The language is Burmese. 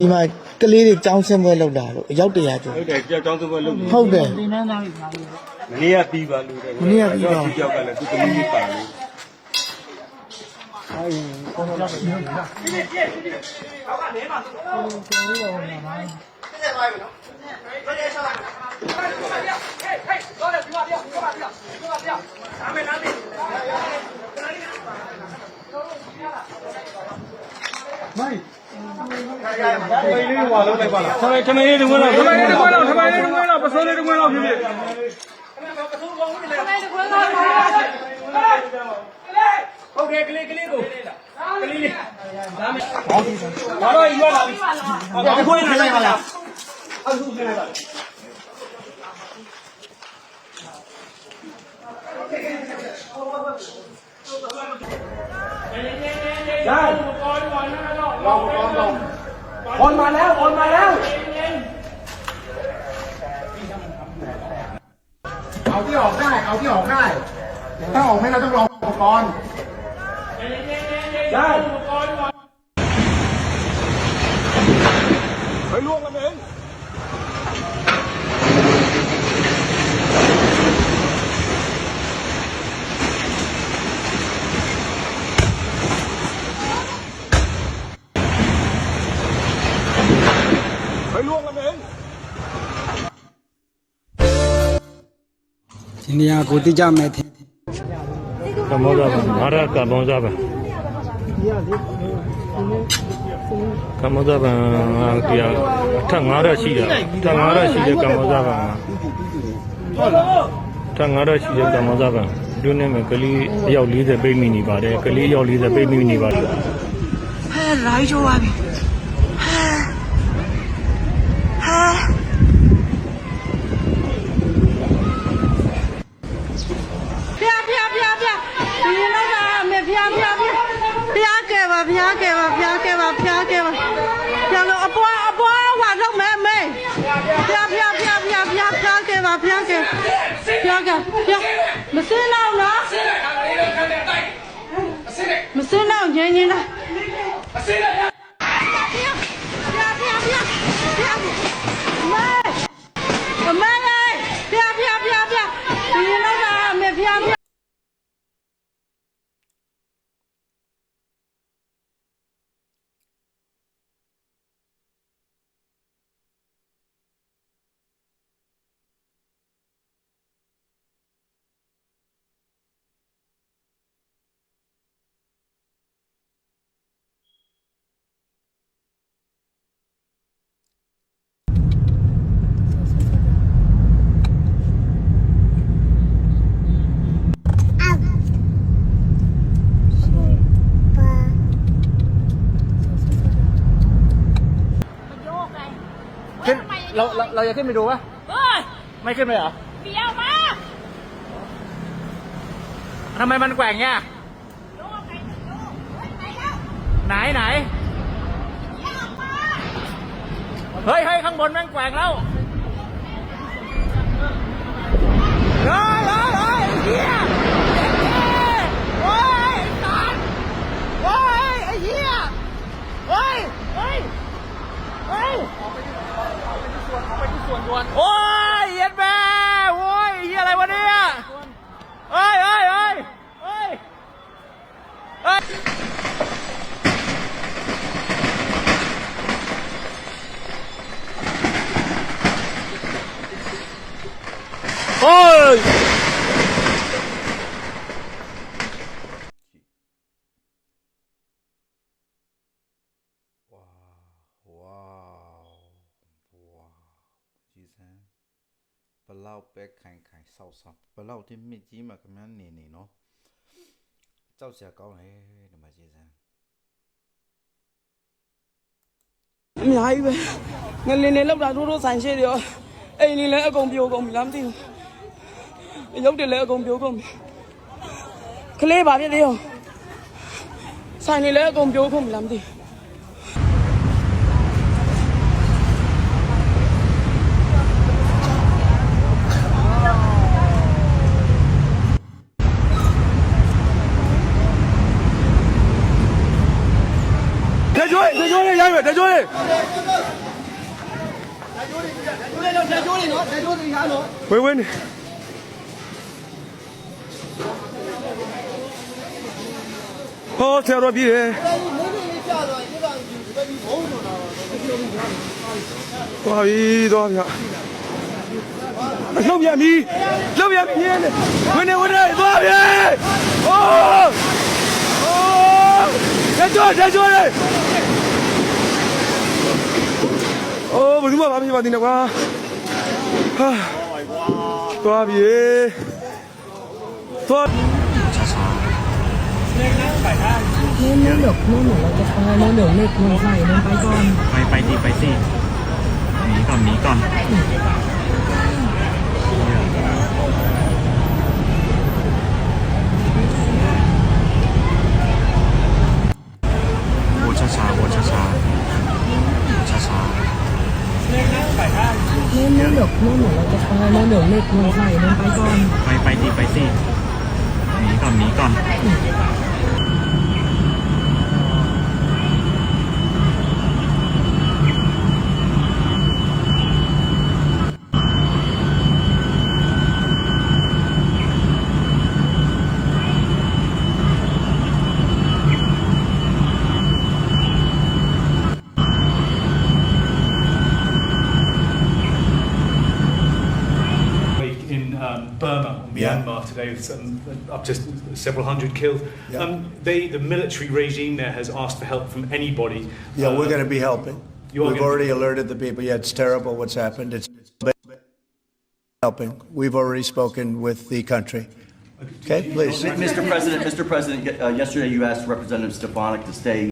ဒီမှာကလေးတွေចောင်းဆင်းပွဲလောက်တာလို့အယောက်တရာကျော်ဟုတ်တယ်ကြောက်ကြောင်းသုံးဘက်လုပ်နေဟုတ်တယ်ဒီနန်းသားလေးပါလို့မနေ့ကပြီးပါလို့တယ်မနေ့ကပြီးပါဒီကြောက်ကလည်းသူသမီးကြီးပါလို့ထမင်းထမင်းလေးတစ်ခွန်းလောက် ထမင်းလေးတစ်ခွန်းလောက်ထမင်းလေးတစ်ခွန်းလောက်ပစိုးလေးတစ်ခွန်းလောက်ဖြစ်ဖြစ်ဘာလို့ရွာလာပြီဘာခွင့်နေလိုက်ပါလား ได้คนมาแล้วคนมาแล้ว เอาที่ออกได้ เอาที่ออกได้ ถ้าออกไม่ได้ต้องรออุปกรณ์ได้ไปล่วงกันเอง ไปล่วงกันเอง ဒီနေရာကိုတိကြမယ်ထင် ကမ္ဘောဇာဘငါရကမ္ဘောဇာဘကမ္ဘောဇာဘတရားထက်ငါရရှိတာထက်ငါရရှိတဲ့ကမ္ဘောဇာဘထက်ငါရရှိတဲ့ကမ္ဘောဇာဘလူနဲ့မယ်ကလေးအယောက်40ပိတ်မိနေပါတယ်ကလေးအယောက်40ပိတ်မိနေပါတယ် ဟဲ့ရိုင်းချိုးပါပြီ ဖျားဖျားဖျားဖျားဒီနောက်ကမေဖျားဖျားဖျားဖျားကဲပါဖျားကဲပါဖျားကဲပါဖျားကဲပါဖျားလို့အပွားအပွားဝါတော့မဲမဲဖျားဖျားဖျားဖျားဖျားဖျားကဲပါဖျားကဲဖျားကဲဖျားမစင်းတော့နော်မစင်းတော့ငင်းငင်းလားဖျားဖျား ขึ้นเราเราเราจะขึ้นไปดูปะเฮ้ยไม่ขึ้นไปเหรอเปียวมาทำไมมันแกว่งเนี่ยลูกไปลูกเฮ้ยไปแล้วไหนไหนเปียวออกมาเฮ้ยเฮ้ยข้างบนแม่งแกว่งแล้วเฮ้ยเฮ้ยเฮ้ยไอ้เหี้ยโอ้ยไอ้สัตว์โอ้ยไอ้เหี้ย โอ้ยเย็นแม่โอ้ยเฮียอะไรวะเนี่ยเอ้ยเย စမ်းဘလောက်ပဲခိုင်ခိုင်ဆောက်ဆောက်ဘလောက်ที่မြစ်ကြီးမှာခမန်းနေနေနော်ကြောက်စရာကောင်းတယ်ဒီမှာကြည်စမ်းအများကြီးပဲငလင်းနေလောက်တာတို့တို့ဆိုင်ရှိတယ်ရောအိမ်နေလည်းအကုန်ပြိုကုန်ပြီလားမသိဘူးရုပ်တွေလည်းအကုန်ပြိုကုန်ပြီကလေးပါဖြစ်သေးရောဆိုင်နေလည်းအကုန်ပြိုကုန်ပြီလားမသိဘူး ဝေးဝေးနေဟောဆရာတော်ပြည်တယ်သွားပြီသွားပြီအလှုပ်ပြန်ပြီလှုပ်ပြန်ပြီညနေဝင်နေဝင်နေသွားပြီဟောဟောတကြိုးတကြိုးလေး ဘယ်သူမှမဖြစ်ပါသေးနဲ့ကွာဟာသွားပြီသွား นู้นหลบนู้นหนูเราจะเออนู้นเดี๋ยวเล็กลงใส่นู้นไปก่อน ไปไปดีไปสิหนีก่อนหนีก่อน เหลือเหล็กลงใส่นู้นไปก่อน ไปไปดีไปสิหนีก่อนหนีก่อน Burma, Myanmar today, with some, up to several hundred killed. Um, they, the military regime there has asked for help from anybody. Yeah, we're Uh, going to be helping. You We've gonna already alerted the people. Yeah, it's terrible what's happened. It's helping. We've already spoken with the country. Okay, please. Mr. President, Mr. President, uh, yesterday you asked Representative Stefanik to stay